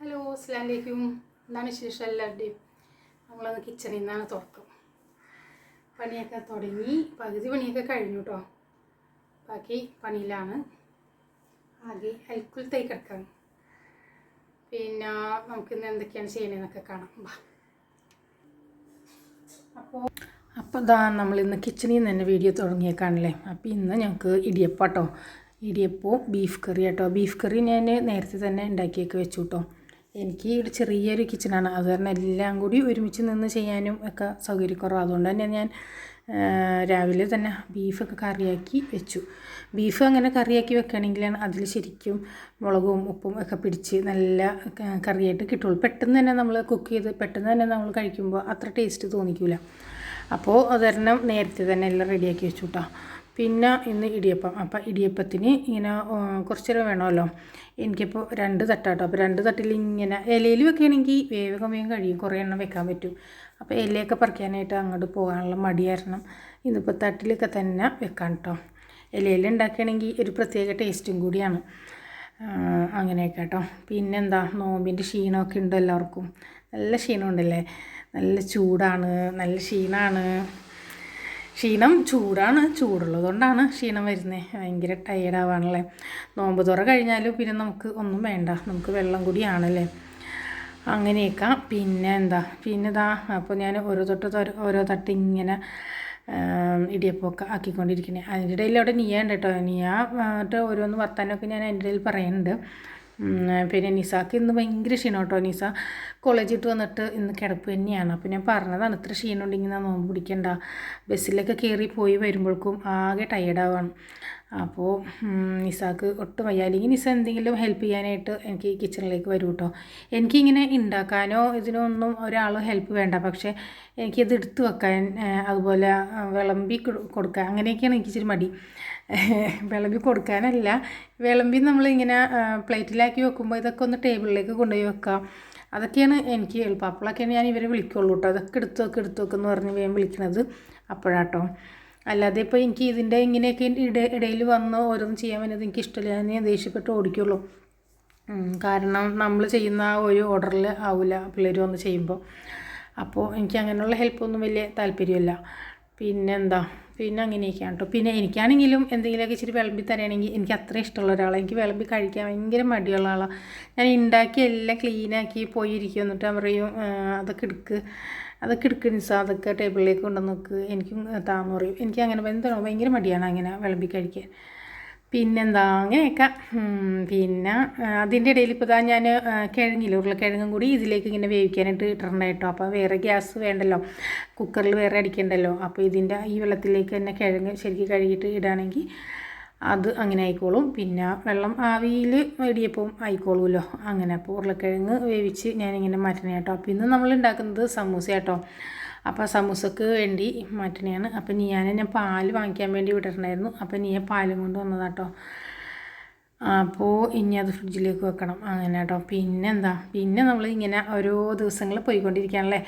Hello അസ്ലാമലൈക്കും എന്താണ് വിശേഷം എല്ലാവരുടെയും? നമ്മളന്ന് കിച്ചണിൽ നിന്നാണ് തുറക്കും പണിയൊക്കെ തുടങ്ങി. പകുതി പണിയൊക്കെ കഴിഞ്ഞു കേട്ടോ ബാക്കി പണിയിലാണ്. ആകെ അൽക്കുൽ തൈ കിടക്കാം പിന്നെ നമുക്കിന്ന് എന്തൊക്കെയാണ് ചെയ്യണതെന്നൊക്കെ കാണാം. ബാ. അപ്പോൾ അപ്പോൾ ഇതാ നമ്മൾ ഇന്ന് കിച്ചണിൽ നിന്ന് തന്നെ വീഡിയോ തുടങ്ങിയേക്കാണല്ലേ? അപ്പോൾ ഇന്ന് ഞങ്ങൾക്ക് ഇടിയപ്പം കേട്ടോ ഇടിയപ്പവും ബീഫ് കറി കേട്ടോ ബീഫ് കറി ഞാൻ നേരത്തെ തന്നെ ഉണ്ടാക്കിയൊക്കെ വെച്ചു കേട്ടോ എനിക്ക് ഒരു ചെറിയൊരു കിച്ചണാണ്. അത് എല്ലാം കൂടി ഒരുമിച്ച് നിന്ന് ചെയ്യാനും ഒക്കെ സൗകര്യക്കുറവ്. അതുകൊണ്ട് തന്നെ ഞാൻ രാവിലെ തന്നെ ബീഫൊക്കെ കറിയാക്കി വെച്ചു. ബീഫ് അങ്ങനെ കറിയാക്കി വെക്കുകയാണെങ്കിലാണ് അതിൽ ശരിക്കും മുളകും ഉപ്പും ഒക്കെ പിടിച്ച് നല്ല കറിയായിട്ട് കിട്ടുള്ളൂ. പെട്ടെന്ന് തന്നെ നമ്മൾ കുക്ക് ചെയ്ത് പെട്ടെന്ന് തന്നെ നമ്മൾ കഴിക്കുമ്പോൾ അത്ര ടേസ്റ്റ് തോന്നിക്കില്ല അപ്പോൾ അത് നേരത്തെ തന്നെ എല്ലാം റെഡിയാക്കി വെച്ചു കേട്ടോ. പിന്നെ ഇന്ന് ഇടിയപ്പം. അപ്പം ഇടിയപ്പത്തിന് ഇങ്ങനെ കുറച്ച് നേരം വേണമല്ലോ. എനിക്കിപ്പോൾ രണ്ട് തട്ടാട്ടോ. അപ്പോൾ രണ്ട് തട്ടിൽ ഇങ്ങനെ ഇലയിൽ വെക്കുകയാണെങ്കിൽ വേഗം വേഗം കഴിയും കുറേ എണ്ണം വെക്കാൻ പറ്റും. അപ്പോൾ ഇലയൊക്കെ പറിക്കാനായിട്ട് അങ്ങോട്ട് പോകാനുള്ള മടിയായിരുന്നു. ഇന്നിപ്പോൾ തട്ടിലൊക്കെ തന്നെ വെക്കാം കേട്ടോ ഇലയിൽ ഉണ്ടാക്കുകയാണെങ്കിൽ ഒരു പ്രത്യേക ടേസ്റ്റും കൂടിയാണ്. അങ്ങനെയൊക്കെ കേട്ടോ പിന്നെന്താ നോമ്പിന്റെ ക്ഷീണമൊക്കെ ഉണ്ട് എല്ലാവർക്കും? നല്ല ക്ഷീണമുണ്ടല്ലേ? നല്ല ചൂടാണ് നല്ല ക്ഷീണമാണ് ക്ഷീണം ചൂടാണ് ചൂടുള്ളതുകൊണ്ടാണ് ക്ഷീണം വരുന്നത് ഭയങ്കര ടയേർഡാവാണല്ലേ നോമ്പ് തുറ കഴിഞ്ഞാലും പിന്നെ നമുക്ക് ഒന്നും വേണ്ട. നമുക്ക് വെള്ളം കൂടിയാണല്ലേ. അങ്ങനെയൊക്കെ. പിന്നെ എന്താ? പിന്നെ ഇതാ അപ്പോൾ ഞാൻ ഓരോ തൊട്ട് ഓരോ തട്ട് ഇങ്ങനെ ഇടിയപ്പമൊക്കെ ആക്കിക്കൊണ്ടിരിക്കുന്നത് അതിന്റെ ഇടയിൽ അവിടെ നീയ ഉണ്ട് കേട്ടോ നീയ മറ്റേ ഓരോന്ന് വർത്താനമൊക്കെ ഞാൻ അതിന്റെ ഇടയിൽ പറയുന്നുണ്ട് പിന്നെ നിസാക്ക് ഇന്ന് ഭയങ്കര ക്ഷീണം കേട്ടോ. നിസ ഇട്ട് വന്നിട്ട് ഇന്ന് കിടപ്പ് തന്നെയാണ്. അപ്പോൾ ഞാൻ പറഞ്ഞതാണ് ഇത്ര ക്ഷീണം ഉണ്ടെങ്കിൽ നോമ്പ് പിടിക്കണ്ട. ബസ്സിലൊക്കെ കയറി പോയി വരുമ്പോഴേക്കും ആകെ ടയേർഡാവാണ് അപ്പോൾ നിസാക്ക് ഒട്ടും വയ്യ. അല്ലെങ്കിൽ നിസ എന്തെങ്കിലും ഹെൽപ്പ് ചെയ്യാനായിട്ട് എനിക്ക് കിച്ചണിലേക്ക് വരും കേട്ടോ എനിക്കിങ്ങനെ ഉണ്ടാക്കാനോ ഇതിനൊന്നും ഒരാൾ ഹെൽപ്പ് വേണ്ട. പക്ഷേ എനിക്കത് എടുത്തു വെക്കാൻ അതുപോലെ വിളമ്പി കൊടുക്കുക അങ്ങനെയൊക്കെയാണ് എനിക്ക് ഇച്ചിരി മടി. വിളമ്പി കൊടുക്കാനല്ല. വിളമ്പി നമ്മളിങ്ങനെ പ്ലേറ്റിലാക്കി വെക്കുമ്പോൾ ഇതൊക്കെ ഒന്ന് ടേബിളിലേക്ക് കൊണ്ടുപോയി വെക്കാം. അതൊക്കെയാണ് എനിക്ക് എളുപ്പം. അപ്പോഴൊക്കെയാണ് ഞാൻ ഇവരെ വിളിക്കുള്ളൂ കേട്ടോ അതൊക്കെ എടുത്തു വെക്ക് എടുത്തു വെക്കെന്ന് പറഞ്ഞ് വേഗം വിളിക്കണത് അപ്പോഴാട്ടോ അല്ലാതെ ഇപ്പോൾ എനിക്ക് ഇതിന്റെ ഇങ്ങനെയൊക്കെ ഇട ഇടയിൽ വന്ന് ഓരോന്ന് ചെയ്യാൻ വേണ്ടി എനിക്ക് ഇഷ്ടമില്ല. ഞാൻ ദേഷ്യപ്പെട്ട് ഓടിക്കുള്ളൂ. കാരണം നമ്മൾ ചെയ്യുന്ന ആ ഒരു ഓർഡറിൽ ആവില്ല പിള്ളേർ വന്ന് ചെയ്യുമ്പോൾ. അപ്പോൾ എനിക്ക് അങ്ങനെയുള്ള ഹെൽപ്പൊന്നും വലിയ താല്പര്യമില്ല. പിന്നെന്താ പിന്നെ അങ്ങനെയൊക്കെയാണ് കേട്ടോ. പിന്നെ എനിക്കാണെങ്കിലും എന്തെങ്കിലുമൊക്കെ ഇച്ചിരി വിളമ്പി തരാണെങ്കിൽ എനിക്ക് അത്ര ഇഷ്ടമുള്ള ഒരാളാണ് എനിക്ക് വിളമ്പി കഴിക്കാൻ ഭയങ്കര മടിയുള്ള ആളാണ് ഞാൻ ഉണ്ടാക്കി എല്ലാം ക്ലീനാക്കി പോയിരിക്കും. എന്നിട്ട് പറയും "ആ, അതൊക്കെ എടുക്ക്. അതൊക്കെ എടുക്കുക നിസ അതൊക്കെ ടേബിളിലേക്ക് കൊണ്ടുവന്ന് നോക്ക്. എനിക്കും താന്ന് പറയും. എനിക്ക് അങ്ങനെ എന്താണോ ഭയങ്കര മടിയാണ് അങ്ങനെ വിളമ്പി കഴിക്കാൻ. പിന്നെന്താ അങ്ങനെയൊക്കെ. പിന്നെ അതിന്റെ ഇടയിൽ ഇപ്പോൾ ഇതാ ഞാൻ കിഴങ്ങില്ല ഉരുളക്കിഴങ്ങും കൂടി ഇതിലേക്ക് ഇങ്ങനെ വേവിക്കാനായിട്ട് ഇട്ടിട്ടുണ്ടായിട്ടോ അപ്പോൾ വേറെ ഗ്യാസ് വേണ്ടല്ലോ. കുക്കറിൽ വേറെ അടിക്കണ്ടല്ലോ. അപ്പോൾ ഇതിന്റെ ഈ വെള്ളത്തിലേക്ക് തന്നെ കിഴങ്ങ് ശരിക്കും കഴുകിയിട്ട് ഇടുകയാണെങ്കിൽ അത് അങ്ങനെ ആയിക്കോളും. പിന്നെ വെള്ളം ആവിയിൽ ഇടിയപ്പം ആയിക്കോളുമല്ലോ അങ്ങനെ അപ്പോൾ ഉരുളക്കിഴങ്ങ് വേവിച്ച് ഞാനിങ്ങനെ മാറ്റണ കേട്ടോ. അപ്പോൾ ഇന്ന് നമ്മൾ ഉണ്ടാക്കുന്നത് സമൂസ കേട്ടോ. അപ്പോൾ സമൂസക്ക് വേണ്ടി മാറ്റണയാണ്. അപ്പോൾ ഞാൻ ഞാൻ പാൽ വാങ്ങിക്കാൻ വേണ്ടി വിട്ടിട്ടുണ്ടായിരുന്നു. അപ്പം നീ പാലും കൊണ്ട് വന്നതാട്ടോ അപ്പോൾ ഇനി അത് ഫ്രിഡ്ജിലേക്ക് വെക്കണം. അങ്ങനെ കേട്ടോ. പിന്നെ എന്താ പിന്നെ നമ്മൾ ഇങ്ങനെ ഓരോ ദിവസങ്ങൾ പോയിക്കൊണ്ടിരിക്കുകയാണല്ലേ?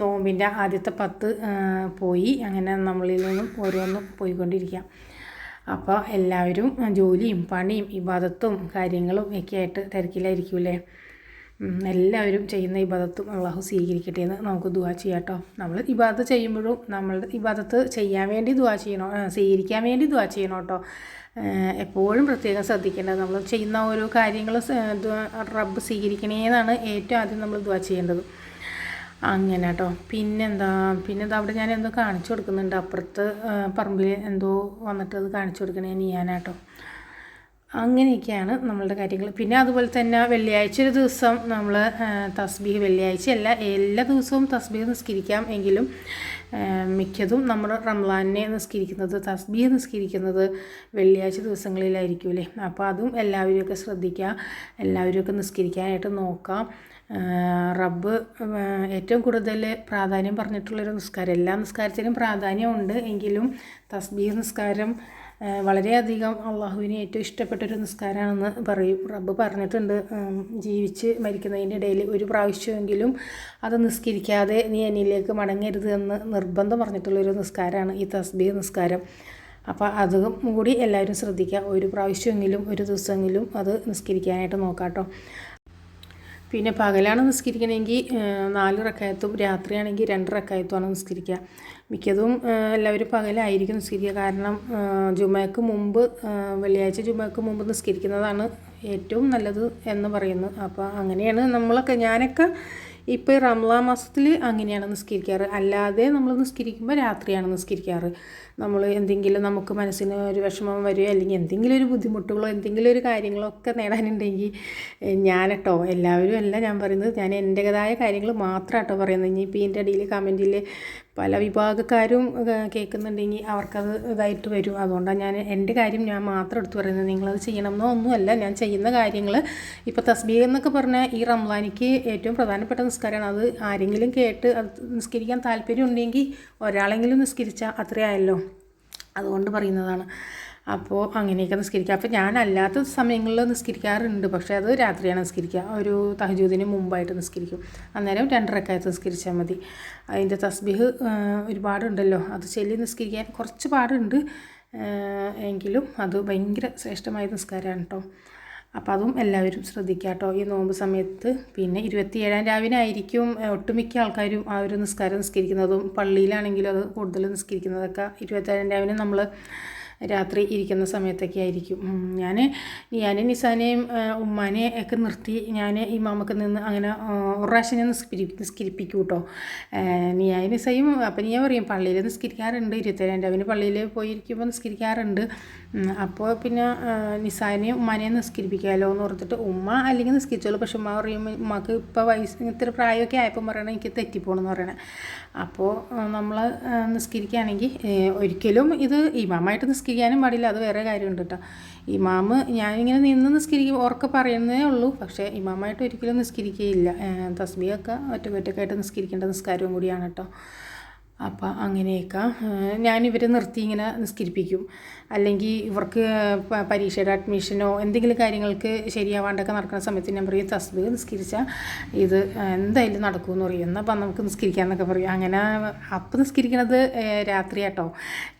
നോമ്പിന്റെ ആദ്യത്തെ പത്ത് പോയി. അങ്ങനെ നമ്മളിൽ നിന്നും ഓരോന്നും പോയിക്കൊണ്ടിരിക്കാം അപ്പോൾ എല്ലാവരും ജോലിയും പണിയും ഇബാദത്തും കാര്യങ്ങളും ഒക്കെ ആയിട്ട് തിരക്കിലായിരിക്കൂലേ എല്ലാവരും ചെയ്യുന്ന ഇബാദത്തും അള്ളാഹു സ്വീകരിക്കട്ടെ എന്ന് നമുക്ക് ദുവാ ചെയ്യാം കേട്ടോ നമ്മൾ ഇബാദത്ത് ചെയ്യുമ്പോഴും നമ്മളുടെ ഇബാദത്ത് ചെയ്യാൻ വേണ്ടി ദുവാ ചെയ്യണോ സ്വീകരിക്കാൻ വേണ്ടി ദുവാ ചെയ്യണം കേട്ടോ എപ്പോഴും പ്രത്യേകം ശ്രദ്ധിക്കേണ്ടത് നമ്മൾ ചെയ്യുന്ന ഓരോ കാര്യങ്ങളും റബ്ബ് സ്വീകരിക്കണേന്നാണ് ഏറ്റവും ആദ്യം നമ്മൾ ദുവാ ചെയ്യേണ്ടത്. അങ്ങനെ കേട്ടോ പിന്നെന്താ പിന്നെ അവിടെ ഞാൻ എന്തോ കാണിച്ചു കൊടുക്കുന്നുണ്ട്. അപ്പുറത്ത് പറമ്പിൽ എന്തോ വന്നിട്ട് അത് കാണിച്ചു കൊടുക്കണേ ഞാനാട്ടോ അങ്ങനെയൊക്കെയാണ് നമ്മളുടെ കാര്യങ്ങൾ പിന്നെ അതുപോലെ തന്നെ വെള്ളിയാഴ്ച ഒരു ദിവസം നമ്മൾ തസ്ബീഹ് വെള്ളിയാഴ്ച അല്ല എല്ലാ ദിവസവും തസ്ബീഹ് നിസ്കരിക്കാം എങ്കിലും മിക്കതും നമ്മൾ റംലാനെ നിസ്കരിക്കുന്നത് തസ്ബീഹ് നിസ്കരിക്കുന്നത് വെള്ളിയാഴ്ച ദിവസങ്ങളിലായിരിക്കും അല്ലേ? അപ്പോൾ അതും എല്ലാവരുമൊക്കെ ശ്രദ്ധിക്കുക എല്ലാവരുമൊക്കെ നിസ്കരിക്കാനായിട്ട് നോക്കാം. റബ്ബ് ഏറ്റവും കൂടുതൽ പ്രാധാന്യം പറഞ്ഞിട്ടുള്ളൊരു നിസ്കാരം. എല്ലാ നിസ്കാരത്തിനും പ്രാധാന്യമുണ്ട് എങ്കിലും തസ്ബീഹ് നിസ്കാരം വളരെയധികം അള്ളാഹുവിന് ഏറ്റവും ഇഷ്ടപ്പെട്ടൊരു നിസ്കാരമാണെന്ന് പറയും. റബ്ബ് പറഞ്ഞിട്ടുണ്ട് ജീവിച്ച് മരിക്കുന്നതിന്റെ ഇടയിൽ ഒരു പ്രാവശ്യമെങ്കിലും അത് നിസ്കരിക്കാതെ നീ എന്നിലേക്ക് മടങ്ങരുത് എന്ന് നിർബന്ധം പറഞ്ഞിട്ടുള്ളൊരു നിസ്കാരമാണ് ഈ തസ്ബീഹ് നിസ്കാരം. അപ്പോൾ അതും കൂടി എല്ലാവരും ശ്രദ്ധിക്കുക. ഒരു പ്രാവശ്യമെങ്കിലും ഒരു ദിവസമെങ്കിലും അത് നിസ്കരിക്കാനായിട്ട് നോക്കാം കേട്ടോ. പിന്നെ പകലാണ് നിസ്കരിക്കണമെങ്കിൽ നാല് റക്കായത്തും രാത്രിയാണെങ്കിൽ രണ്ട് റക്കായത്തുമാണ് നിസ്കരിക്കുക. മിക്കതും എല്ലാവരും പകലായിരിക്കും നിസ്കരിക്കുക. കാരണം ജുമയ്ക്ക് മുമ്പ് വെള്ളിയാഴ്ച ജുമയ്ക്ക് മുമ്പ് നിസ്കരിക്കുന്നതാണ് ഏറ്റവും നല്ലത് എന്ന് പറയുന്നു. അപ്പോൾ അങ്ങനെയാണ് നമ്മളൊക്കെ ഞാനൊക്കെ ഇപ്പോൾ റംലാ മാസത്തിൽ അങ്ങനെയാണ് നിസ്കരിക്കാറ്. അല്ലാതെ നമ്മൾ നിസ്കരിക്കുമ്പോൾ രാത്രിയാണ് നിസ്കരിക്കാറ്. നമ്മൾ എന്തെങ്കിലും നമുക്ക് മനസ്സിന് ഒരു വിഷമം വരികയോ അല്ലെങ്കിൽ എന്തെങ്കിലും ഒരു ബുദ്ധിമുട്ടുകളോ എന്തെങ്കിലും ഒരു കാര്യങ്ങളോ ഒക്കെ നേടാനുണ്ടെങ്കിൽ ഞാനട്ടോ എല്ലാവരും അല്ല ഞാൻ പറയുന്നത്. ഞാൻ എന്റെതായ കാര്യങ്ങൾ മാത്രമാട്ടോ പറയുന്നത്. ഇനിയിപ്പോൾ ഇതിന്റെ ഇടയിൽ കമന്റിൽ പല വിഭാഗക്കാരും കേൾക്കുന്നുണ്ടെങ്കിൽ അവർക്കത് ഇതായിട്ട് വരും. അതുകൊണ്ടാണ് ഞാൻ എന്റെ കാര്യം ഞാൻ മാത്രം എടുത്തു പറയുന്നത്. നിങ്ങളത് ചെയ്യണമെന്നോ ഒന്നുമല്ല. ഞാൻ ചെയ്യുന്ന കാര്യങ്ങൾ ഇപ്പോൾ തസ്ബീഹ് എന്നൊക്കെ പറഞ്ഞാൽ ഈ റംലാനിക്ക് ഏറ്റവും പ്രധാനപ്പെട്ട നിസ്കാരമാണ്. അത് ആരെങ്കിലും കേട്ട് അത് നിസ്കരിക്കാൻ താല്പര്യം ഉണ്ടെങ്കിൽ ഒരാളെങ്കിലും നിസ്കരിച്ചാൽ അത്രയായല്ലോ അതുകൊണ്ട് പറയുന്നതാണ്. അപ്പോൾ അങ്ങനെയൊക്കെ നിസ്കരിക്കുക അപ്പോൾ ഞാൻ അല്ലാത്ത സമയങ്ങളിൽ നിസ്കരിക്കാറുണ്ട്. പക്ഷേ അത് രാത്രിയാണ് നിസ്കരിക്കുക ഒരു തഹജൂദിന് മുമ്പായിട്ട് നിസ്കരിക്കും. അന്നേരം രണ്ടരക്കായത്ത് നിസ്കരിച്ചാൽ മതി. അതിന്റെ തസ്ബീഹ് ഒരുപാടുണ്ടല്ലോ. അത് ചെല്ലി നിസ്കരിക്കാൻ കുറച്ച് പാടുണ്ട്. എങ്കിലും അത് ഭയങ്കര ശ്രേഷ്ഠമായ നിസ്കാരമാണ് കേട്ടോ അപ്പോൾ അതും എല്ലാവരും ശ്രദ്ധിക്കുക കേട്ടോ ഈ നോമ്പ് സമയത്ത് പിന്നെ ഇരുപത്തിയേഴാം രാവിലെ ആയിരിക്കും ഒട്ടുമിക്ക ആൾക്കാരും ആ ഒരു നിസ്കാരം നിസ്കരിക്കുന്നതും. പള്ളിയിലാണെങ്കിലും അത് കൂടുതൽ നിസ്കരിക്കുന്നതൊക്കെ ഇരുപത്തേഴാം രാവിലെ നമ്മൾ രാത്രി ഇരിക്കുന്ന സമയത്തൊക്കെ ആയിരിക്കും. ഞാൻ ഞാൻ നിസാനെയും ഉമ്മാനെ ഒക്കെ നിർത്തി ഞാൻ ഈ മാമക്ക് നിന്ന് അങ്ങനെ ഒരു പ്രാവശ്യം ഞാൻ നിസ്കരി നിസ്കരിപ്പിക്കും കേട്ടോ നീയായ നിസയും അപ്പം നീ പറയും പള്ളിയിൽ നിസ്കരിക്കാറുണ്ട് ഇരുപത്തേഴാം രാവിലെ പള്ളിയിൽ പോയിരിക്കുമ്പോൾ നിസ്കരിക്കാറുണ്ട്. അപ്പോൾ പിന്നെ നിസാനെ ഉമ്മാനെയും നിസ്കരിപ്പിക്കാമല്ലോ എന്ന് ഓർത്തിട്ട് ഉമ്മ അല്ലെങ്കിൽ നിസ്കരിച്ചോളൂ. പക്ഷെ ഉമ്മ പറയുമ്പോൾ ഉമ്മക്ക് ഇപ്പോൾ വയസ്സ് ഇത്ര പ്രായമൊക്കെ ആയപ്പോൾ പറയണത് എനിക്ക് തെറ്റിപ്പോണെന്ന് പറയണേ. അപ്പോൾ നമ്മൾ നിസ്കരിക്കുകയാണെങ്കിൽ ഒരിക്കലും ഇത് ഇമാമായിട്ട് നിസ്കരിക്കാനും പാടില്ല. അത് വേറെ കാര്യമുണ്ട് കേട്ടോ. ഇമാമ് ഞാനിങ്ങനെ നിന്ന് നിസ്കരിക്കും ഉറക്കെ പറയുന്നേ ഉള്ളൂ. പക്ഷേ ഇമാമായിട്ട് ഒരിക്കലും നിസ്കരിക്കുകയില്ല തസ്ബിയൊക്കെ ആയിട്ട് നിസ്കരിക്കേണ്ട നിസ്കാരവും കൂടിയാണ് കേട്ടോ. അപ്പം അങ്ങനെയൊക്കെ ഞാൻ ഇവരെ നിർത്തി ഇങ്ങനെ നിസ്കരിപ്പിക്കും. അല്ലെങ്കിൽ ഇവർക്ക് പരീക്ഷയുടെ അഡ്മിഷനോ എന്തെങ്കിലും കാര്യങ്ങൾക്ക് ശരിയാവാണ്ടൊക്കെ നടക്കുന്ന സമയത്ത് ഞാൻ പറയും തസ്ബീഹ് നിസ്കരിച്ചാൽ ഇത് എന്തായാലും നടക്കുമെന്ന് പറയും. എന്നാൽ അപ്പം നമുക്ക് നിസ്കരിക്കാമെന്നൊക്കെ പറയും. അങ്ങനെ അപ്പം നിസ്കരിക്കണത് രാത്രി കേട്ടോ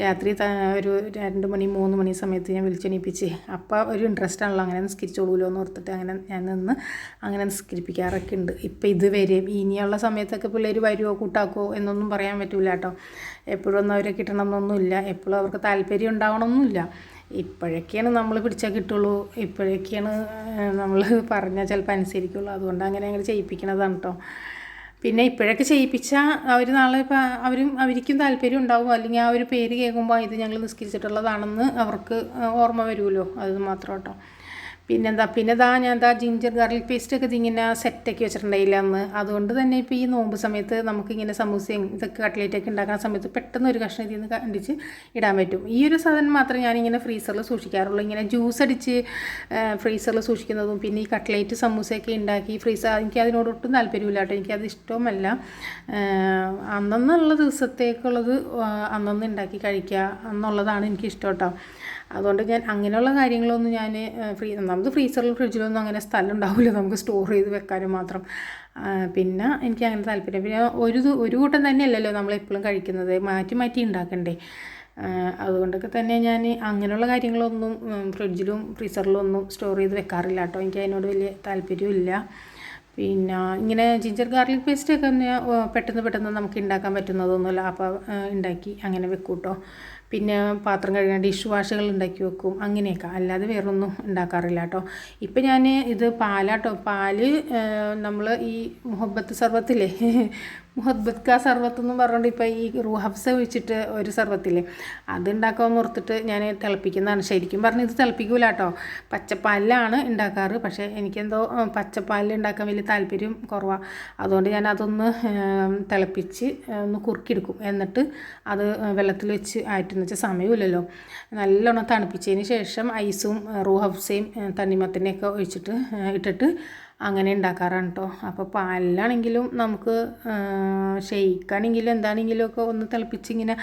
രാത്രി ഒരു രണ്ട് മണി മൂന്ന് മണി സമയത്ത് ഞാൻ വിളിച്ചെണീപ്പിച്ച് അപ്പം ഒരു ഇൻട്രസ്റ്റ് ആണല്ലോ അങ്ങനെ നിസ്കരിച്ചോളൂലോ എന്ന് ഓർത്തിട്ട് അങ്ങനെ ഞാൻ നിന്ന് അങ്ങനെ നിസ്കരിപ്പിക്കാറൊക്കെ ഉണ്ട്. ഇപ്പം ഇതുവരെ ഇനിയുള്ള സമയത്തൊക്കെ പിള്ളേർ വരുമോ കൂട്ടാക്കോ എന്നൊന്നും പറയാൻ പറ്റില്ല കേട്ടോ. എപ്പോഴൊന്നും അവരെ കിട്ടണം എന്നൊന്നുമില്ല. എപ്പോഴും അവർക്ക് താല്പര്യം ഉണ്ടാവണമെന്നില്ല ഇപ്പോഴൊക്കെയാണ് നമ്മൾ പിടിച്ചാൽ കിട്ടുള്ളൂ. ഇപ്പോഴൊക്കെയാണ് നമ്മൾ പറഞ്ഞാൽ ചിലപ്പോൾ അനുസരിക്കുള്ളൂ. അതുകൊണ്ട് അങ്ങനെ അങ്ങനെ ചെയ്യിപ്പിക്കണതാണ് കേട്ടോ പിന്നെ ഇപ്പോഴൊക്കെ ചെയ്യിപ്പിച്ചാൽ അവർ നാളെ ഇപ്പം അവരും അവർക്കും താല്പര്യം ഉണ്ടാവും. അല്ലെങ്കിൽ ആ ഒരു പേര് കേൾക്കുമ്പോൾ ഇത് ഞങ്ങൾ നിസ്കരിച്ചിട്ടുള്ളതാണെന്ന് അവർക്ക് ഓർമ്മ വരുമല്ലോ അത് മാത്രം കേട്ടോ പിന്നെന്താ പിന്നെ ദാ ഞാൻ ദാ ജിഞ്ചർ ഗാർലിക് പേസ്റ്റ് ഒക്കെ ഇതിങ്ങനെ സെറ്റാക്കി വെച്ചിട്ടുണ്ടായില്ല അന്ന്. അതുകൊണ്ട് തന്നെ ഇപ്പോൾ ഈ നോമ്പ് സമയത്ത് നമുക്കിങ്ങനെ സമൂസയും ഇതൊക്കെ കട്ട്ലേറ്റൊക്കെ ഉണ്ടാക്കുന്ന സമയത്ത് പെട്ടെന്ന് ഒരു കഷ്ണം ഇതിന്ന് കണ്ടിച്ച് ഇടാൻ പറ്റും. ഈ ഒരു സാധനം മാത്രമേ ഞാനിങ്ങനെ ഫ്രീസറിൽ സൂക്ഷിക്കാറുള്ളൂ. ഇങ്ങനെ ജ്യൂസ് അടിച്ച് ഫ്രീസറിൽ സൂക്ഷിക്കുന്നതും പിന്നെ ഈ കട്ട്ലേറ്റ് സമൂസയൊക്കെ ഉണ്ടാക്കി ഫ്രീസർ എനിക്ക് അതിനോട് ഒട്ടും താല്പര്യമില്ല കേട്ടോ. എനിക്കത് ഇഷ്ടവുമല്ല. അന്നുള്ള ദിവസത്തേക്കുള്ളത് അന്നന്ന് ഉണ്ടാക്കി കഴിക്കുക എന്നുള്ളതാണ് എനിക്കിഷ്ടം കേട്ടോ. അതുകൊണ്ട് ഞാൻ അങ്ങനെയുള്ള കാര്യങ്ങളൊന്നും ഞാൻ ഫ്രീ നമുക്ക് ഫ്രീസറിലും ഫ്രിഡ്ജിലൊന്നും അങ്ങനെ സ്ഥലം ഉണ്ടാവില്ല നമുക്ക് സ്റ്റോർ ചെയ്ത് വെക്കാനും മാത്രം. പിന്നെ എനിക്ക് അങ്ങനെ താല്പര്യം. പിന്നെ ഒരു ഒരു കൂട്ടം തന്നെയല്ലല്ലോ നമ്മൾ എപ്പോഴും കഴിക്കുന്നത്. മാറ്റി മാറ്റി ഉണ്ടാക്കണ്ടേ. അതുകൊണ്ടൊക്കെ തന്നെ ഞാൻ അങ്ങനെയുള്ള കാര്യങ്ങളൊന്നും ഫ്രിഡ്ജിലും ഫ്രീസറിലും ഒന്നും സ്റ്റോർ ചെയ്ത് വെക്കാറില്ല കേട്ടോ. എനിക്ക് അതിനോട് വലിയ താല്പര്യമില്ല പിന്നെ ഇങ്ങനെ ജിഞ്ചർ ഗാർലിക് പേസ്റ്റ് ഒക്കെ പെട്ടെന്ന് പെട്ടെന്ന് നമുക്ക് ഉണ്ടാക്കാൻ പറ്റുന്നതൊന്നുമല്ല. അപ്പോൾ ഉണ്ടാക്കി അങ്ങനെ വെക്കൂട്ടോ. കേട്ടോ പിന്നെ പാത്രം കഴുകാൻ ഡിഷ് വാഷുകൾ ഉണ്ടാക്കി വെക്കും അങ്ങനെയൊക്കെ. അല്ലാതെ വേറൊന്നും ഉണ്ടാക്കാറില്ല കേട്ടോ. ഇപ്പം ഞാൻ ഇത് പാലാട്ടോ. പാൽ നമ്മൾ ഈ മുഹബത്ത് സർബത്തില്ലേ മുഹബത്ത് കാ സർബത്ത് എന്ന് പറഞ്ഞുകൊണ്ട് ഇപ്പോൾ ഈ റൂഹബ്സ ഒഴിച്ചിട്ട് ഒരു സർബത്തില്ലേ അത് ഉണ്ടാക്കാമെന്ന് ഓർത്തിട്ട് ഞാൻ തിളപ്പിക്കുന്നതാണ്. ശരിക്കും പറഞ്ഞത് ഇത് തിളപ്പിക്കൂല കേട്ടോ പച്ചപ്പാലിലാണ് ഉണ്ടാക്കാറ് പക്ഷേ എനിക്കെന്തോ പച്ചപ്പാലിൽ ഉണ്ടാക്കാൻ വലിയ താല്പര്യം കുറവാണ് അതുകൊണ്ട് ഞാൻ അതൊന്ന് തിളപ്പിച്ച് ഒന്ന് കുറുക്കിയെടുക്കും. എന്നിട്ട് അത് വെള്ളത്തിൽ വെച്ച് ആയിട്ടെന്ന് വെച്ചാൽ സമയമില്ലല്ലോ നല്ലോണം തണുപ്പിച്ചതിന് ശേഷം ഐസും റൂഹബ്സയും തണ്ണിമത്തനെയൊക്കെ ഒഴിച്ചിട്ട് ഇട്ടിട്ട് അങ്ങനെ ഉണ്ടാക്കാറാണ് കേട്ടോ അപ്പോൾ പാലിലാണെങ്കിലും നമുക്ക് ഷെയ്ക്കാണെങ്കിലും എന്താണെങ്കിലും ഒക്കെ ഒന്ന് തിളപ്പിച്ച് ഇങ്ങനെ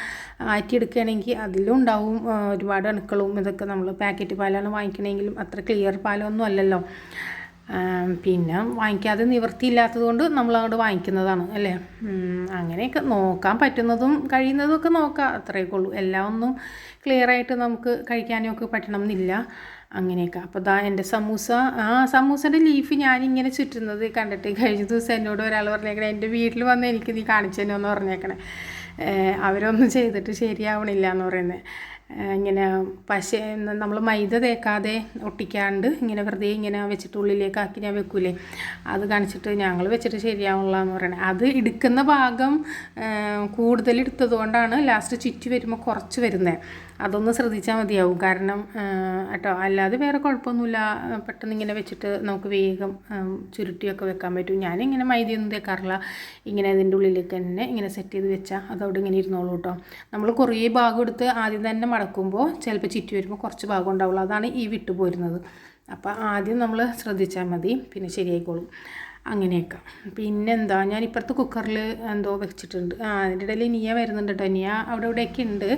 ആറ്റിയെടുക്കുകയാണെങ്കിൽ അതിലും ഉണ്ടാവും ഒരുപാട് അണുക്കളും ഇതൊക്കെ നമ്മൾ പാക്കറ്റ് പാലാണ് വാങ്ങിക്കണമെങ്കിലും അത്ര ക്ലിയർ പാലൊന്നും അല്ലല്ലോ. പിന്നെ വാങ്ങിക്കാതെ നിവൃത്തിയില്ലാത്തത് കൊണ്ട് നമ്മൾ അങ്ങോട്ട് വാങ്ങിക്കുന്നതാണ് അല്ലേ? അങ്ങനെയൊക്കെ നോക്കാൻ പറ്റുന്നതും കഴിയുന്നതും ഒക്കെ നോക്കാം. അത്രയൊക്കെ ഉള്ളൂ. എല്ലാം ഒന്നും ക്ലിയറായിട്ട് നമുക്ക് കഴിക്കാനും ഒക്കെ പറ്റണം എന്നില്ല അങ്ങനെയൊക്കെ. അപ്പോൾ ദാ എന്റെ സമൂസ. ആ സമൂസന്റെ ലീഫ് ഞാനിങ്ങനെ ചുറ്റുന്നത് കണ്ടിട്ട് കഴിഞ്ഞ ദിവസം എന്നോട് ഒരാൾ പറഞ്ഞേക്കണേ എന്റെ വീട്ടിൽ വന്ന് എനിക്ക് നീ കാണിച്ചു എന്ന് പറഞ്ഞേക്കണേ അവരൊന്നും ചെയ്തിട്ട് ശരിയാവണില്ല എന്ന് പറയുന്നത് ഇങ്ങനെ പശ നമ്മൾ മൈദ തേക്കാതെ ഒട്ടിക്കാണ്ട് ഇങ്ങനെ വെറുതെ ഇങ്ങനെ വെച്ചിട്ട് ഉള്ളിലേക്ക് ആക്കി ഞാൻ വെക്കൂലേ. അത് കാണിച്ചിട്ട് ഞങ്ങൾ വെച്ചിട്ട് ശരിയാവുള്ള എന്ന് പറയണേ. അത് എടുക്കുന്ന ഭാഗം കൂടുതൽ എടുത്തത് കൊണ്ടാണ് ലാസ്റ്റ് ചുറ്റി വരുമ്പോൾ കുറച്ച് വരുന്നത് അതൊന്ന് ശ്രദ്ധിച്ചാൽ മതിയാവും. കാരണം കേട്ടോ അല്ലാതെ വേറെ കുഴപ്പമൊന്നുമില്ല. പെട്ടെന്ന് ഇങ്ങനെ വെച്ചിട്ട് നമുക്ക് വേഗം ചുരുട്ടിയൊക്കെ വെക്കാൻ പറ്റും. ഞാനിങ്ങനെ മൈദയൊന്നും തേക്കാറില്ല. ഇങ്ങനെ അതിന്റെ ഉള്ളിലേക്ക് തന്നെ ഇങ്ങനെ സെറ്റ് ചെയ്ത് വെച്ചാൽ അതവിടെ ഇങ്ങനെ ഇരുന്നോളൂ കേട്ടോ നമ്മൾ കുറേ ഭാഗം എടുത്ത് ആദ്യം തന്നെ മടക്കുമ്പോൾ ചിലപ്പോൾ ചുറ്റി വരുമ്പോൾ കുറച്ച് ഭാഗം ഉണ്ടാവുള്ളൂ. അതാണ് ഈ വിട്ടു പോരുന്നത്. അപ്പോൾ ആദ്യം നമ്മൾ ശ്രദ്ധിച്ചാൽ മതി. പിന്നെ ശരിയായിക്കോളും. അങ്ങനെയൊക്കെ. പിന്നെന്താ ഞാൻ ഇപ്പുറത്ത് കുക്കറിൽ എന്തോ വെച്ചിട്ടുണ്ട്. ആ അതിന്റെ ഇടയിൽ നിയ വരുന്നുണ്ട് കേട്ടോ നിയ അവിടെ ഇവിടെയൊക്കെ ഉണ്ട്.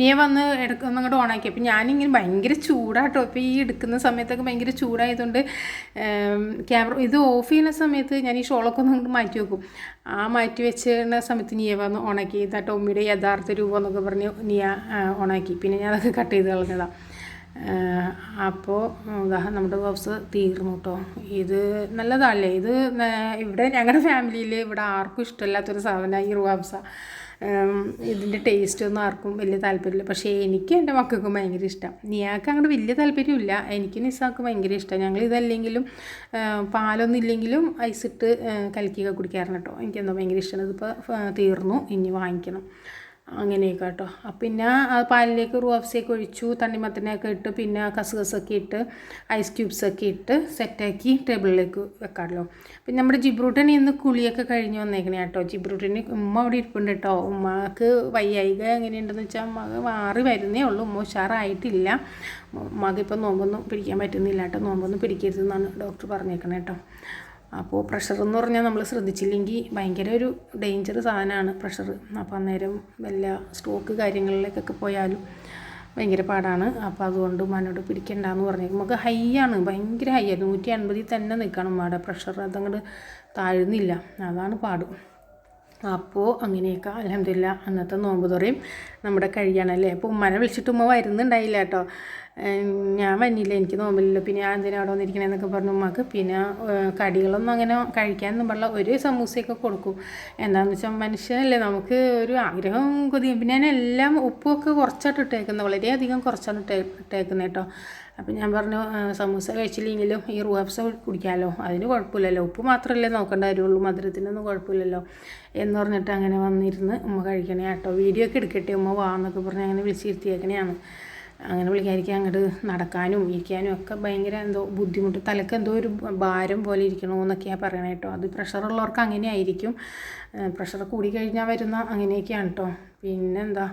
നിയ വന്ന് ഇടയ്ക്ക് ഒന്ന് അങ്ങോട്ട് ഓണാക്കി അപ്പോൾ ഞാനിങ്ങനെ ഭയങ്കര ചൂടാട്ടോ. അപ്പോൾ ഈ എടുക്കുന്ന സമയത്തൊക്കെ ഭയങ്കര ചൂടായതുകൊണ്ട് ക്യാമറ ഇത് ഓഫ് ചെയ്യുന്ന സമയത്ത് ഞാൻ ഈ ഷോളൊക്കെ ഒന്ന് അങ്ങോട്ട് മാറ്റി വെക്കും. ആ മാറ്റി വെച്ചിരുന്ന സമയത്ത് നിയ വന്ന് ഓണാക്കി ഇതാ ടോമിയുടെ യഥാർത്ഥ രൂപം എന്നൊക്കെ പറഞ്ഞ് നിയ ഓണാക്കി പിന്നെ ഞാൻ അതൊക്കെ കട്ട് ചെയ്ത് കളഞ്ഞതാണ് അപ്പോൾ ഉദാഹരണം നമ്മുടെ ബ്ലൗസ് തീർന്നു കേട്ടോ ഇത് നല്ലതല്ലേ? ഇത് ഇവിടെ ഞങ്ങളുടെ ഫാമിലിയിൽ ഇവിടെ ആർക്കും ഇഷ്ടമില്ലാത്തൊരു സാധനമാണ് ഈ റുവാബ്സ. ഇതിന്റെ ടേസ്റ്റ് ഒന്നും ആർക്കും വലിയ താല്പര്യമില്ല. പക്ഷേ എനിക്ക് എന്റെ മക്കൾക്കും ഭയങ്കര ഇഷ്ടം. നിയാക്ക് അങ്ങോട്ട് വലിയ താല്പര്യമില്ല. എനിക്ക് നിസാക്ക് ഭയങ്കര ഇഷ്ടം. ഞങ്ങൾ ഇതല്ലെങ്കിലും പാലൊന്നും ഇല്ലെങ്കിലും ഐസിട്ട് കലക്കിയൊക്കെ കുടിക്കാറുണ്ട് കേട്ടോ എനിക്കെന്തോ ഭയങ്കര ഇഷ്ടമാണ് ഇതിപ്പോൾ തീർന്നു. ഇനി വാങ്ങിക്കണം. അങ്ങനെയൊക്കെ കേട്ടോ പിന്നെ പാലിലേക്ക് റൂഫ്സയൊക്കെ ഒഴിച്ചു തണ്ണിമത്തനെയൊക്കെ ഇട്ട് പിന്നെ കസുകസൊക്കെ ഇട്ട് ഐസ് ക്യൂബ്സൊക്കെ ഇട്ട് സെറ്റാക്കി ടേബിളിലേക്ക് വെക്കാമല്ലോ. പിന്നെ നമ്മുടെ ജിബ്രൂട്ടൻ ഇന്ന് കുളിയൊക്കെ കഴിഞ്ഞ് വന്നേക്കണേ കേട്ടോ. ജിബ്രൂട്ടന് ഉമ്മ അവിടെ ഇരിപ്പുണ്ട് കേട്ടോ. ഉമ്മക്ക് വയ്യായിക എങ്ങനെയുണ്ടെന്ന് വെച്ചാൽ മക മാറി വരുന്നേ ഉള്ളൂ. ഉമ്മ ഉഷാറായിട്ടില്ല. ഉമ്മക്ക് ഇപ്പം നോമ്പൊന്നും പിടിക്കാൻ പറ്റുന്നില്ല കേട്ടോ. നോമ്പൊന്നും പിടിക്കരുതെന്നാണ് ഡോക്ടർ പറഞ്ഞേക്കണേ കേട്ടോ. അപ്പോൾ പ്രഷർ എന്ന് പറഞ്ഞാൽ നമ്മൾ ശ്രദ്ധിച്ചില്ലെങ്കിൽ ഭയങ്കര ഒരു ഡേഞ്ചർ സാധനമാണ് പ്രഷർ അപ്പോൾ അന്നേരം വല്ല സ്ട്രോക്ക് കാര്യങ്ങളിലേക്കൊക്കെ പോയാലും ഭയങ്കര പാടാണ്. അപ്പോൾ അതുകൊണ്ട് ഉമ്മാനോട് പിടിക്കണ്ടെന്ന് പറഞ്ഞു. നമുക്ക് ഹൈ ആണ്. ഭയങ്കര ഹൈ ആണ് നൂറ്റി അൻപതിൽ തന്നെ നിൽക്കണം ഉമ്മയുടെ പ്രഷർ അതങ്ങോട്ട് താഴ്ന്നില്ല. അതാണ് പാടും. അപ്പോൾ അങ്ങനെയൊക്കെ അലഹമില്ല അന്നത്തെ നോമ്പ് തുറയും നമ്മുടെ കഴിയാണല്ലേ അപ്പോൾ ഉമ്മനെ വിളിച്ചിട്ട് ഉമ്മ വരുന്നുണ്ടായില്ല കേട്ടോ. ഞാൻ വന്നില്ല. എനിക്ക് നോമ്പില്ലല്ലോ. പിന്നെ ഞാൻ എന്തിനാ അവിടെ വന്നിരിക്കണേന്നൊക്കെ പറഞ്ഞു ഉമ്മക്ക്. പിന്നെ കടികളൊന്നും അങ്ങനെ കഴിക്കാനൊന്നും പാടില്ല ഒരു സമൂസയൊക്കെ കൊടുക്കും. എന്താണെന്ന് വെച്ചാൽ മനുഷ്യനല്ലേ. നമുക്ക് ഒരു ആഗ്രഹം കൊതിയും. പിന്നെ ഞാൻ എല്ലാം ഉപ്പൊക്കെ കുറച്ചായിട്ട് ഇട്ടേക്കുന്നത് വളരെയധികം കുറച്ചാണ് ഇട്ടേ ഇട്ടേക്കുന്നത് കേട്ടോ. അപ്പം ഞാൻ പറഞ്ഞു സമൂസ കഴിച്ചില്ലെങ്കിലും ഈ റൂഹബ്സ കുടിക്കാമല്ലോ അതിന് കുഴപ്പമില്ലല്ലോ. ഉപ്പ് മാത്രമല്ലേ നോക്കേണ്ട കാര്യമുള്ളൂ. മധുരത്തിനൊന്നും കുഴപ്പമില്ലല്ലോ എന്ന് പറഞ്ഞിട്ട് അങ്ങനെ വന്നിരുന്ന് ഉമ്മ കഴിക്കണേ കേട്ടോ. വീഡിയോ ഒക്കെ എടുക്കട്ടെ. ഉമ്മ വാ എന്നൊക്കെ പറഞ്ഞ് അങ്ങനെ വിളിച്ചിരുത്തിയേക്കണെയാണ്. അങ്ങനെ വിളിക്കാതിരിക്കാൻ അങ്ങോട്ട് നടക്കാനും ഇരിക്കാനും ഒക്കെ ഭയങ്കര എന്തോ ബുദ്ധിമുട്ട്. തലക്ക് എന്തോ ഒരു ഭാരം പോലെ ഇരിക്കണമെന്നൊക്കെയാണ് പറയണത് കേട്ടോ. അത് പ്രഷറുള്ളവർക്ക് അങ്ങനെ ആയിരിക്കും പ്രഷർ കൂടി കഴിഞ്ഞാൽ വരുന്ന അങ്ങനെയൊക്കെയാണ് കേട്ടോ. പിന്നെന്താ?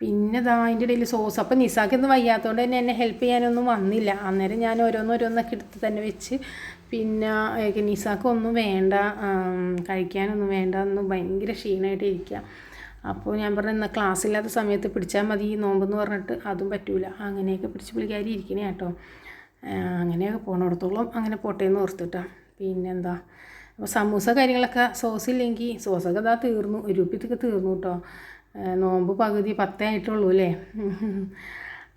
പിന്നെ ഇതാ അതിന്റെ ഇടയിൽ സോസ്. അപ്പം നിസാക്കൊന്നും വയ്യാത്തതുകൊണ്ട് തന്നെ എന്നെ ഹെൽപ്പ് ചെയ്യാനൊന്നും വന്നില്ല. അന്നേരം ഞാൻ ഓരോന്നോരോന്നൊക്കെ എടുത്ത് തന്നെ വെച്ച് പിന്നെ നിസാക്കൊന്നും വേണ്ട കഴിക്കാനൊന്നും വേണ്ട എന്ന് ഭയങ്കര ക്ഷീണമായിട്ട് ഇരിക്കുക അപ്പോൾ ഞാൻ പറഞ്ഞു എന്നാൽ ക്ലാസ് ഇല്ലാത്ത സമയത്ത് പിടിച്ചാൽ മതി ഈ നോമ്പെന്ന് പറഞ്ഞിട്ട് അതും പറ്റൂല. അങ്ങനെയൊക്കെ പിടിച്ച് പുള്ളിക്കാരി ഇരിക്കണേ കേട്ടോ. അങ്ങനെയൊക്കെ പോകണോടത്തോളം അങ്ങനെ പോട്ടെ എന്ന് ഓർത്തിട്ടാ. പിന്നെന്താ? അപ്പോൾ സമൂസ കാര്യങ്ങളൊക്കെ സോസ് ഇല്ലെങ്കിൽ സോസൊക്കെ ഇതാ തീർന്നു ഒരു തീർന്നു കേട്ടോ. നോമ്പ് പകുതി പത്തേ ആയിട്ടുള്ളൂ അല്ലേ?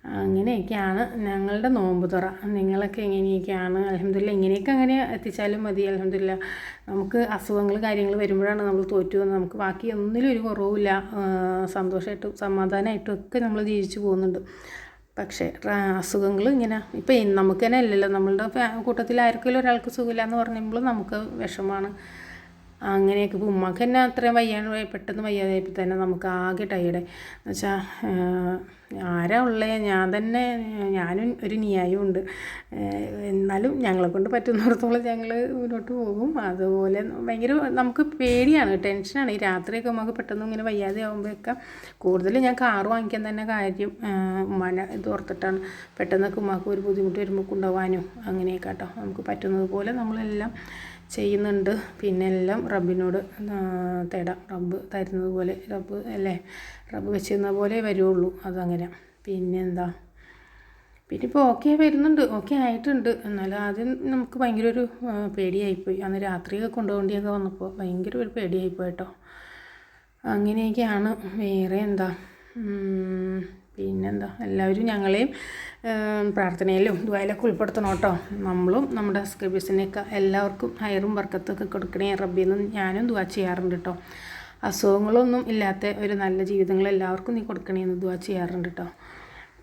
അങ്ങനെയൊക്കെയാണ് ഞങ്ങളുടെ നോമ്പ് തുറ. നിങ്ങളൊക്കെ എങ്ങനെയൊക്കെയാണ് അലഹമില്ല ഇങ്ങനെയൊക്കെ അങ്ങനെ എത്തിച്ചാലും മതി. അലഹമില്ല നമുക്ക് അസുഖങ്ങൾ കാര്യങ്ങൾ വരുമ്പോഴാണ് നമ്മൾ തോറ്റു പോകുന്നത്. നമുക്ക് ബാക്കി ഒന്നിലും ഒരു കുറവുമില്ല. സന്തോഷമായിട്ടും സമാധാനമായിട്ടും ഒക്കെ നമ്മൾ ജീവിച്ചു പോകുന്നുണ്ട്. പക്ഷേ അസുഖങ്ങൾ ഇങ്ങനെ ഇപ്പം നമുക്ക് തന്നെ അല്ലല്ലോ. നമ്മളുടെ കൂട്ടത്തിൽ ആർക്കെങ്കിലും ഒരാൾക്ക് സുഖമില്ല എന്ന് പറയുമ്പോൾ നമുക്ക് വിഷമാണ് അങ്ങനെയൊക്കെ ഇപ്പോൾ ഉമ്മക്ക് തന്നെ അത്രയും വയ്യാണ്ട് പെട്ടെന്ന് വയ്യാതായപ്പോൾ തന്നെ നമുക്ക് ആകെ ടയേർഡ് എന്ന് വെച്ചാൽ ആരാ ഉള്ളത് ഞാൻ തന്നെ ഞാനും ഒരു ന്യായവും ഉണ്ട്. എന്നാലും ഞങ്ങളെ കൊണ്ട് പറ്റുന്നിടത്തോളം ഞങ്ങൾ മുന്നോട്ട് പോകും. അതുപോലെ ഭയങ്കര നമുക്ക് പേടിയാണ് ടെൻഷനാണ്. ഈ രാത്രിയൊക്കെ നമുക്ക് പെട്ടെന്ന് ഇങ്ങനെ വയ്യാതെ ആകുമ്പോഴൊക്കെ കൂടുതൽ ഞാൻ കാറ് വാങ്ങിക്കാൻ തന്നെ കാര്യം ഉമ്മാനെ ഇത് ഓർത്തിട്ടാണ്. പെട്ടെന്നൊക്കെ ഉമ്മാക്ക് ഒരു ബുദ്ധിമുട്ട് വരുമ്പോൾ കൊണ്ടുപോകാനും അങ്ങനെയൊക്കെ കേട്ടോ നമുക്ക് പറ്റുന്നത് പോലെ നമ്മളെല്ലാം ചെയ്യുന്നുണ്ട്. പിന്നെ എല്ലാം റബ്ബിനോട് തേടാം. റബ്ബ് തരുന്നത് പോലെ റബ്ബ് അല്ലേ? റബ്ബ് വെച്ചിരുന്ന പോലെ വരുള്ളൂ അതങ്ങനെ. പിന്നെന്താ? പിന്നെ ഇപ്പോൾ ഓക്കെ വരുന്നുണ്ട്. ഓക്കെ ആയിട്ടുണ്ട്. എന്നാലും ആദ്യം നമുക്ക് ഭയങ്കര ഒരു പേടിയായിപ്പോയി. അന്ന് രാത്രിയൊക്കെ കൊണ്ടുപോകേണ്ടിയൊക്കെ വന്നപ്പോൾ ഭയങ്കര ഒരു പേടിയായിപ്പോയി കേട്ടോ. അങ്ങനെയൊക്കെയാണ്. വേറെ എന്താ? പിന്നെന്താ? എല്ലാവരും ഞങ്ങളെയും പ്രാർത്ഥനയിലും ദുബായിലൊക്കെ ഉൾപ്പെടുത്തണം കേട്ടോ. നമ്മളും നമ്മുടെ സബ്സ്ക്രൈബേഴ്സിനെയൊക്കെ എല്ലാവർക്കും ഹയറും വർക്കത്തൊക്കെ കൊടുക്കണേ റബ്ബിന്ന് ഞാനും ദുവാ ചെയ്യാറുണ്ട് കേട്ടോ. അസുഖങ്ങളൊന്നും ഇല്ലാത്ത ഒരു നല്ല ജീവിതങ്ങൾ എല്ലാവർക്കും നീ കൊടുക്കണേന്ന് ദുവാ ചെയ്യാറുണ്ട് കേട്ടോ.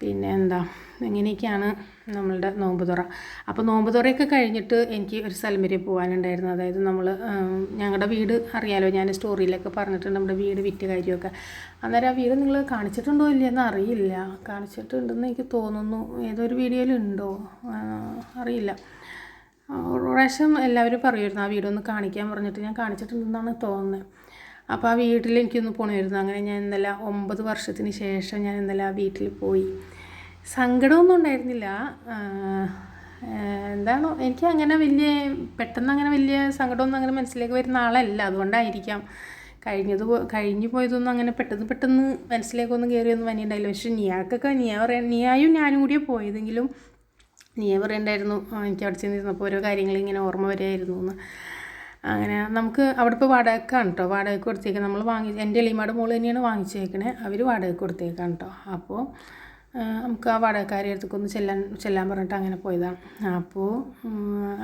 പിന്നെ എന്താ ഇങ്ങനെയൊക്കെയാണ് നമ്മളുടെ നോമ്പ് തുറ. അപ്പോൾ നോമ്പ് തുറയൊക്കെ കഴിഞ്ഞിട്ട് എനിക്ക് ഒരു സ്ഥലം വരെ പോകാനുണ്ടായിരുന്നു അതായത് നമ്മൾ ഞങ്ങളുടെ വീട് അറിയാലോ ഞാൻ സ്റ്റോറിയിലൊക്കെ പറഞ്ഞിട്ടുണ്ട് നമ്മുടെ വീട് വിറ്റ് കാര്യമൊക്കെ. അന്നേരം ആ വീട് നിങ്ങൾ കാണിച്ചിട്ടുണ്ടോ ഇല്ലയെന്ന് അറിയില്ല. കാണിച്ചിട്ടുണ്ടെന്ന് എനിക്ക് തോന്നുന്നു. ഏതൊരു വീഡിയോയിലുണ്ടോ? അറിയില്ല. പ്രാവശ്യം എല്ലാവരും പറയുമായിരുന്നു ആ വീടൊന്ന് കാണിക്കാൻ പറഞ്ഞിട്ട് ഞാൻ കാണിച്ചിട്ടുണ്ടെന്നാണ് തോന്നുന്നത് അപ്പോൾ ആ വീട്ടിൽ എനിക്കൊന്ന് പോകണമായിരുന്നു അങ്ങനെ ഞാൻ ഇന്നലെ ഒമ്പത് വർഷത്തിന് ശേഷം ഞാൻ ഇന്നലെ ആ വീട്ടിൽ പോയി. സങ്കടമൊന്നും ഉണ്ടായിരുന്നില്ല. എന്താണോ എനിക്ക് അങ്ങനെ വലിയ പെട്ടെന്ന് അങ്ങനെ വലിയ സങ്കടമൊന്നും അങ്ങനെ മനസ്സിലേക്ക് വരുന്ന ആളല്ല. അതുകൊണ്ടായിരിക്കാം കഴിഞ്ഞത് കഴിഞ്ഞു പോയതൊന്നും അങ്ങനെ പെട്ടെന്ന് പെട്ടെന്ന് മനസ്സിലേക്കൊന്നും കയറിയൊന്നും വന്നിട്ടുണ്ടായില്ല. പക്ഷെ നിയാക്കൊക്കെ നിയ പറയാൻ നിയായും ഞാനും കൂടിയ പോയതെങ്കിലും നീ പറയണ്ടായിരുന്നു. എനിക്ക് അവിടെ ചെന്നിരുന്നപ്പോൾ ഓരോ കാര്യങ്ങൾ ഇങ്ങനെ ഓർമ്മ വരികയായിരുന്നു എന്ന്. അങ്ങനെ നമുക്ക് അവിടെ ഇപ്പോൾ വാടകക്കാണ് കേട്ടോ വാടക കൊടുത്തേക്കാം നമ്മൾ വാങ്ങി എന്റെ എളിമാട് മോൾ തന്നെയാണ് വാങ്ങിച്ചേക്കണേ അവർ വാടക കൊടുത്തേക്കാണ് കേട്ടോ അപ്പോൾ നമുക്ക് ആ വാടകക്കാരെ അടുത്തേക്കൊന്ന് ചെല്ലാൻ ചെല്ലാൻ പറഞ്ഞിട്ട് അങ്ങനെ പോയതാണ് അപ്പോൾ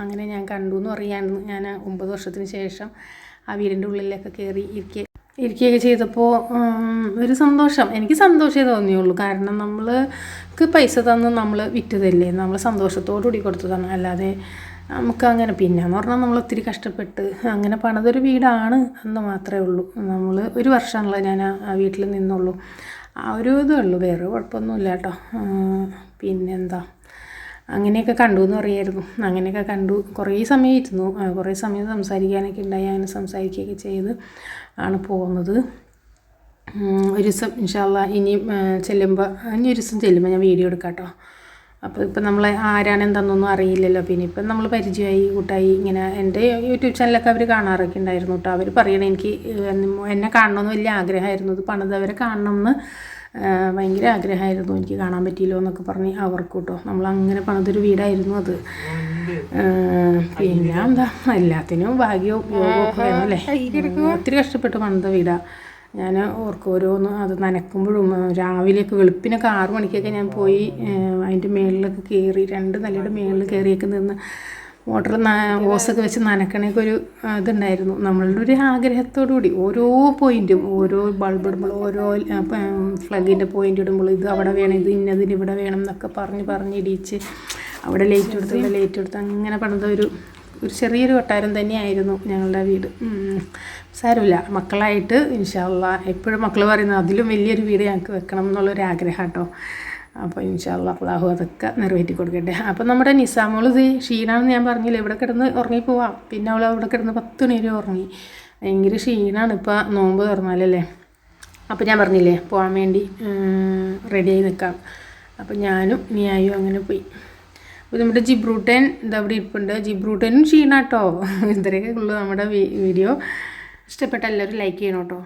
അങ്ങനെ ഞാൻ കണ്ടു എന്ന് പറയാൻ ഞാൻ ഒമ്പത് വർഷത്തിന് ശേഷം ആ വീടിന്റെ ഉള്ളിലൊക്കെ കയറി ഇരിക്കുക ഇരിക്കുകയൊക്കെ ചെയ്തപ്പോൾ ഒരു സന്തോഷം. എനിക്ക് സന്തോഷമേ തോന്നിയുള്ളൂ. കാരണം നമ്മൾക്ക് പൈസ തന്ന് നമ്മൾ വിറ്റതല്ലേ? നമ്മൾ സന്തോഷത്തോടു കൂടി കൊടുത്തതാണ് അല്ലാതെ നമുക്ക് അങ്ങനെ പിന്നെന്ന് പറഞ്ഞാൽ നമ്മൾ ഒത്തിരി കഷ്ടപ്പെട്ട് അങ്ങനെ പണിതൊരു വീടാണ് എന്ന് മാത്രമേ ഉള്ളൂ. നമ്മൾ ഒരു വർഷമാണല്ലോ ഞാൻ ആ വീട്ടിൽ നിന്നുള്ളൂ. ആ ഒരു ഇതേ ഉള്ളൂ വേറെ കുഴപ്പമൊന്നുമില്ല കേട്ടോ പിന്നെന്താ? അങ്ങനെയൊക്കെ കണ്ടു എന്ന് പറയായിരുന്നു. അങ്ങനെയൊക്കെ കണ്ടു. കുറേ സമയം ഇരുന്നു കുറേ സമയം സംസാരിക്കാനൊക്കെ ഉണ്ടായി. അങ്ങനെ സംസാരിക്കുകയൊക്കെ ചെയ്ത് ആണ് പോകുന്നത്. ഒരു ദിവസം ഇൻഷാല്ല ഇനി ചെല്ലുമ്പോൾ ഇനി ഒരു ദിവസം ചെല്ലുമ്പോൾ ഞാൻ വീഡിയോ എടുക്കാം കേട്ടോ അപ്പോൾ ഇപ്പം നമ്മൾ ആരാണ് എന്താണെന്നൊന്നും അറിയില്ലല്ലോ. പിന്നെ ഇപ്പം നമ്മൾ പരിചയമായി കൂട്ടായി ഇങ്ങനെ എന്റെ യൂട്യൂബ് ചാനലൊക്കെ അവർ കാണാറൊക്കെ ഉണ്ടായിരുന്നു കേട്ടോ. അവർ പറയണേ എനിക്ക് എന്നെ കാണണമെന്ന് വലിയ ആഗ്രഹമായിരുന്നു. ഇത് പണിതവരെ കാണണമെന്ന് ഭയങ്കര ആഗ്രഹമായിരുന്നു. എനിക്ക് കാണാൻ പറ്റിയില്ലോ എന്നൊക്കെ പറഞ്ഞ് അവർക്ക് കേട്ടോ. നമ്മൾ അങ്ങനെ പണിതൊരു വീടായിരുന്നു അത്. പിന്നെ എന്താ എല്ലാത്തിനും ഭാഗ്യവും അല്ലേ? ഒത്തിരി കഷ്ടപ്പെട്ട് പണിത വീടാ. ഞാൻ ഓർക്കും ഓരോന്ന് അത് നനക്കുമ്പോഴും രാവിലെയൊക്കെ വെളുപ്പിനൊക്കെ ആറു മണിക്കൊക്കെ ഞാൻ പോയി അതിന്റെ മേളിലൊക്കെ കയറി രണ്ട് നിലയുടെ മേളിൽ കയറിയൊക്കെ നിന്ന് മോട്ടർ ഓസൊക്കെ വെച്ച് നനക്കണേക്ക് ഒരു ഇതുണ്ടായിരുന്നു. നമ്മളുടെ ഒരു ആഗ്രഹത്തോടു കൂടി ഓരോ പോയിന്റും ഓരോ ബൾബ് ഇടുമ്പോൾ ഓരോ ഫ്ലഗിന്റെ പോയിന്റ് ഇടുമ്പോൾ ഇത് അവിടെ വേണം ഇത് ഇന്നതിന് ഇവിടെ വേണം എന്നൊക്കെ പറഞ്ഞ് പറഞ്ഞ് ഇടിച്ച് അവിടെ ലേറ്റ് കൊടുത്ത് ഇവിടെ ലേറ്റ് കൊടുത്ത് അങ്ങനെ പണിത ഒരു ഒരു ചെറിയൊരു കൊട്ടാരം തന്നെയായിരുന്നു ഞങ്ങളുടെ വീട്. സാരമില്ല. മക്കളായിട്ട് ഇൻഷാല്ല എപ്പോഴും മക്കൾ പറയുന്നത് അതിലും വലിയൊരു വീട് ഞങ്ങൾക്ക് വെക്കണം എന്നുള്ളൊരു ആഗ്രഹം കേട്ടോ അപ്പോൾ ഇൻഷാല്ല അള്ളാഹു അതൊക്കെ നിറവേറ്റി കൊടുക്കട്ടെ. അപ്പോൾ നമ്മുടെ നിസാമോൾ ഇത് ക്ഷീണാണെന്ന് ഞാൻ പറഞ്ഞില്ല ഇവിടെ കിടന്ന് ഉറങ്ങിപ്പോവാം. പിന്നെ അവൾ അവിടെ കിടന്ന് പത്ത് മണി വരെ ഉറങ്ങി. ഭയങ്കര ക്ഷീണമാണ് ഇപ്പോൾ നോമ്പ് തുറന്നാലല്ലേ. അപ്പോൾ ഞാൻ പറഞ്ഞില്ലേ പോകാൻ വേണ്ടി റെഡിയായി നിൽക്കാം അപ്പോൾ ഞാനും നിയായും അങ്ങനെ പോയി. അപ്പോൾ നമ്മുടെ ജിബ്രൂട്ടൻ ഇത് അവിടെ ഇരിപ്പുണ്ട്. ജിബ്രൂട്ടനും ക്ഷീണാട്ടോ ഇത്രയൊക്കെ ഉള്ളൂ നമ്മുടെ വീഡിയോ. ഇഷ്ടപ്പെട്ട എല്ലാവരും ലൈക്ക് ചെയ്യണം കേട്ടോ.